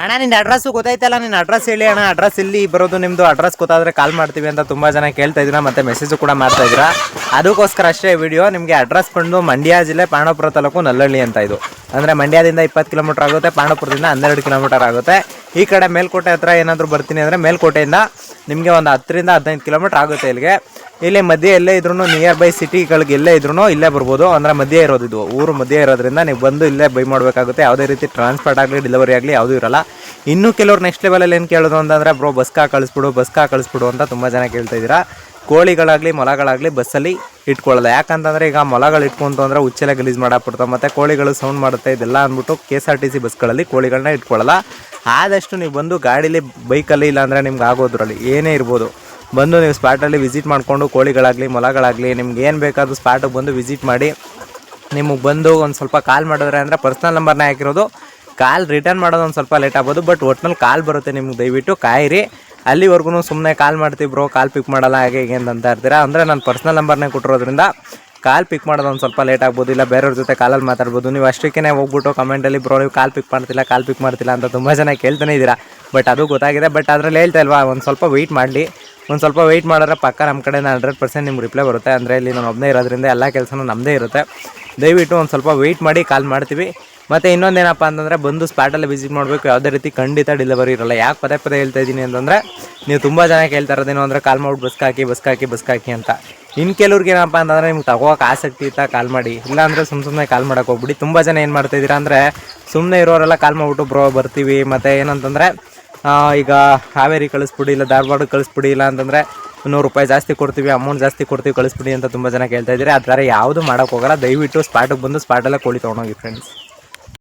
ಅಣ್ಣ ನಿನ್ನ ಅಡ್ರೆಸ್ ಗೊತ್ತಾಯ್ತಲ್ಲ ನಿನ್ನ ಅಡ್ರೆಸ್ ಹೇಳಿ ಅಣ್ಣ. ಅಡ್ರೆಸ್ ಇಲ್ಲಿ ಬರೋದು ನಿಮ್ಮದು ಅಡ್ರೆಸ್ ಗೊತ್ತಾದ್ರೆ ಕಾಲ್ ಮಾಡ್ತೀವಿ ಅಂತ ತುಂಬ ಜನ ಕೇಳ್ತಾ ಇದ್ದೀರಾ, ಮತ್ತೆ ಮೆಸೇಜು ಕೂಡ ಮಾಡ್ತಾ ಇದ್ದೀರಾ. ಅದಕ್ಕೋಸ್ಕರ ಅಷ್ಟೇ ವಿಡಿಯೋ ನಿಮಗೆ ಅಡ್ರೆಸ್ ಬಂದು ಮಂಡ್ಯ ಜಿಲ್ಲೆ ಪಾಂಡವಪುರ ತಾಲೂಕು ನಲ್ಲಳ್ಳಿ ಅಂತ ಇದು. ಅಂದರೆ ಮಂಡ್ಯದಿಂದ ಇಪ್ಪತ್ತು ಕಿಲೋಮೀಟರ್ ಆಗುತ್ತೆ ಪಾಂಡವಪುರದಿಂದ ಹನ್ನೆರಡು ಕಿಲೋಮೀಟರ್ ಆಗುತ್ತೆ. ಈ ಕಡೆ ಮೇಲ್ಕೋಟೆ ಹತ್ರ ಏನಾದರೂ ಬರ್ತೀನಿ ಅಂದರೆ ಮೇಲ್ಕೋಟೆಯಿಂದ ನಿಮಗೆ ಒಂದು ಹತ್ತರಿಂದ ಹದಿನೈದು ಕಿಲೋಮೀಟರ್ ಆಗುತ್ತೆ ಇಲ್ಲಿಗೆ. ಇಲ್ಲಿ ಮಧ್ಯೆ ಎಲ್ಲೇ ಇದ್ರೂ ನಿಯರ್ ಬೈ ಸಿಟಿಗಳಿಗೆ ಎಲ್ಲೇ ಇದ್ರೂ ಇಲ್ಲೇ ಬರ್ಬೋದು. ಅಂದರೆ ಮಧ್ಯೆ ಇರೋದು ಇದು. ಊರು ಮಧ್ಯೆ ಇರೋದ್ರಿಂದ ನೀವು ಬಂದು ಇಲ್ಲೇ ಬೈ ಮಾಡಬೇಕಾಗುತ್ತೆ. ಯಾವುದೇ ರೀತಿ ಟ್ರಾನ್ಸ್ಪೋರ್ಟ್ ಆಗಲಿ ಡೆಲಿವರಿ ಆಗಲಿ ಯಾವುದೂ ಇರಲ್ಲ. ಇನ್ನೂ ಕೆಲವ್ರು ನೆಕ್ಸ್ಟ್ ಲೆವೆಲಲ್ಲಿ ಏನು ಕೇಳೋದು ಅಂತಂದರೆ, ಬ್ರೋ ಬಸ್ಕಾ ಕಳಿಸ್ಬಿಡು ಬಸ್ಕಾ ಕಳಿಸ್ಬಿಡು ಅಂತ ತುಂಬ ಜನ ಕೇಳ್ತಾ ಇದ್ದೀರಾ. ಕೋಳಿಗಳಾಗಲಿ, ಮೊಲಗಳಾಗಲಿ ಬಸ್ಸಲ್ಲಿ ಇಟ್ಕೊಳ್ಳಲ್ಲ. ಯಾಕಂತಂದರೆ ಈಗ ಮೊಲಗಳು ಇಟ್ಕೊಂತು ಅಂದರೆ ಉಚ್ಚೆಲೆ ಗಲೀಜು ಮಾಡಾಕ್ಬಿಡ್ತಾವೆ. ಮತ್ತು ಕೋಳಿಗಳು ಸೌಂಡ್ ಮಾಡುತ್ತೆ, ಇದೆಲ್ಲ ಅಂದ್ಬಿಟ್ಟು K S R T C ಬಸ್ಗಳಲ್ಲಿ ಕೋಳಿಗಳನ್ನ ಇಟ್ಕೊಳ್ಳಲ್ಲ. ಆದಷ್ಟು ನೀವು ಬಂದು ಗಾಡೀಲಿ ಬೈಕಲ್ಲಿ ಇಲ್ಲಾಂದರೆ ನಿಮ್ಗೆ ಆಗೋದ್ರಲ್ಲಿ ಏನೇ ಇರ್ಬೋದು. ಬಂದು ನೀವು ಸ್ಪಾಟಲ್ಲಿ ವಿಸಿಟ್ ಮಾಡಿಕೊಂಡು ಕೋಳಿಗಳಾಗಲಿ, ಮೊಲಗಳಾಗಲಿ, ನಿಮ್ಗೆ ಏನು ಬೇಕಾದ್ರೂ ಸ್ಪಾಟಿಗೆ ಬಂದು ವಿಸಿಟ್ ಮಾಡಿ. ನಿಮಗೆ ಬಂದು ಒಂದು ಸ್ವಲ್ಪ ಕಾಲ್ ಮಾಡಿದ್ರೆ ಅಂದರೆ ಪರ್ಸ್ನಲ್ ನಂಬರ್ನೇ ಹಾಕಿರೋದು. ಕಾಲ್ ರಿಟರ್ನ್ ಮಾಡೋದು ಒಂದು ಸ್ವಲ್ಪ ಲೇಟ್ ಆಗ್ಬೋದು ಬಟ್ ಒಟ್ನಲ್ಲಿ ಕಾಲ್ ಬರುತ್ತೆ ನಿಮ್ಗೆ ದಯವಿಟ್ಟು, ಕಾಯಿರಿ. ಅಲ್ಲಿವರೆಗೂ ಸುಮ್ಮನೆ ಕಾಲ್ ಮಾಡ್ತೀವಿ ಬ್ರೋ ಕಾಲ್ ಪಿಕ್ ಮಾಡಲ್ಲ ಹಾಗೆ ಹೀಗೆ ಅಂತ ಇರ್ತೀರಾ? ಅಂದರೆ ನಾನು ಪರ್ಸ್ನಲ್ ನಂಬರ್ನೇ ಕೊಟ್ಟಿರೋದ್ರಿಂದ ಕಾಲ್ ಪಿಕ್ ಮಾಡೋದು ಒಂದು ಸ್ವಲ್ಪ ಲೇಟ್ ಆಗ್ಬೋದು, ಇಲ್ಲ ಬೇರೆಯವ್ರ ಜೊತೆ ಕಾಲಲ್ಲಿ ಮಾತಾಡ್ಬೋದು. ನೀವು ಅಷ್ಟಕ್ಕೇ ಹೋಗ್ಬಿಟ್ಟು ಕಮೆಂಟಲ್ಲಿ ಬ್ರೋ ನೀವು ಕಾಲ್ ಪಿಕ್ ಮಾಡ್ತಿಲ್ಲ ಕಾಲ್ ಪಿಕ್ ಮಾಡ್ತಿಲ್ಲ ಅಂತ ತುಂಬ ಜನ ಕೇಳ್ತಾನೆ ಇದ್ದೀರಾ. ಬಟ್ ಅದು ಗೊತ್ತಾಗಿದೆ ಬಟ್ ಅದರಲ್ಲಿ ಹೇಳ್ತಾ ಇಲ್ವಾ, ಒಂದು ಸ್ವಲ್ಪ ವೆಯ್ಟ್ ಮಾಡಲಿ. ಒಂದು ಸ್ವಲ್ಪ ವೆಯ್ಟ್ ಮಾಡಿದ್ರೆ ಪಕ್ಕ ನಮ್ಮ ಕಡೆ ಹಂಡ್ರೆಡ್ ಪರ್ಸೆಂಟ್ ನಿಮ್ಗೆ ರಿಪ್ಲೈ ಬರುತ್ತೆ. ಅಂದರೆ ಇಲ್ಲಿ ನಾನು ಒಬ್ಬನೇ ಇರೋದ್ರಿಂದ ಎಲ್ಲ ಕೆಲಸನೂ ನಮ್ಮದೇ ಇರುತ್ತೆ. ದಯವಿಟ್ಟು ಒಂದು ಸ್ವಲ್ಪ ವೆಯ್ಟ್ ಮಾಡಿ ಕಾಲ್ ಮಾಡ್ತೀವಿ. ಮತ್ತು ಇನ್ನೊಂದೇನಪ್ಪ ಅಂತಂದರೆ ಬಂದು ಸ್ಪಾಟಲ್ಲಿ ವಿಸಿಟ್ ಮಾಡಬೇಕು. ಯಾವುದೇ ರೀತಿ ಖಂಡಿತ ಡೆಲಿವರಿ ಇರಲ್ಲ. ಯಾಕೆ ಪದೇ ಪದೇ ಹೇಳ್ತಾ ಇದ್ದೀನಿ ಅಂತಂದರೆ ನೀವು ತುಂಬ ಜನ ಕೇಳ್ತಾ ಇರೋದೇನು ಅಂದರೆ ಕಾಲ್ ಮಾಡ್ಬಿಟ್ಟು ಬಸ್ಗೆ ಹಾಕಿ ಬಸ್ಗೆ ಹಾಕಿ ಬಸ್ಗೆ ಹಾಕಿ ಅಂತ. ಇನ್ನು ಕೆಲವ್ರಿಗೆ ಏನಪ್ಪ ಅಂತಂದರೆ ನಿಮ್ಗೆ ತಗೋಕೆ ಆಸಕ್ತಿ ಇತ್ತಾ ಕಾಲ್ ಮಾಡಿ. ಇಲ್ಲಾಂದರೆ ಸುಮ್ಮ ಸುಮ್ಮನೆ ಕಾಲ್ ಮಾಡೋಕೆ ಹೋಗ್ಬಿಡಿ. ತುಂಬ ಜನ ಏನು ಮಾಡ್ತಾ ಇದ್ದೀರಾ ಅಂದರೆ ಸುಮ್ಮನೆ ಇರೋರೆಲ್ಲ ಕಾಲ್ ಮಾಡಿಬಿಟ್ಟು ಬ್ರೋ ಬರ್ತೀವಿ. ಮತ್ತು ಏನಂತಂದರೆ ಈಗ ಹಾವೇರಿ ಕಳಿಸ್ಬಿಡಿ, ಇಲ್ಲ ಧಾರವಾಡ ಕಳಿಸ್ಬಿಡಿ, ಇಲ್ಲ ಅಂತಂದರೆ ನೂರು ರೂಪಾಯಿ ಜಾಸ್ತಿ ಕೊಡ್ತೀವಿ ಅಮೌಂಟ್ ಜಾಸ್ತಿ ಕೊಡ್ತೀವಿ, ಕಳಿಸ್ಬಿಡಿ ಅಂತ ತುಂಬ ಜನ ಕೇಳ್ತಾ ಇದ್ದೀರಿ. ಆ ಥರ ಯಾವುದು ಮಾಡೋಕ್ಕೋಗಲ್ಲ ದಯವಿಟ್ಟು ಸ್ಪಾಟಿಗೆ ಬಂದು ಸ್ಪಾಟಲ್ಲೇ ಕೋಳಿ ತೊಗೊಂಡೋಗಿ ಫ್ರೆಂಡ್ಸ್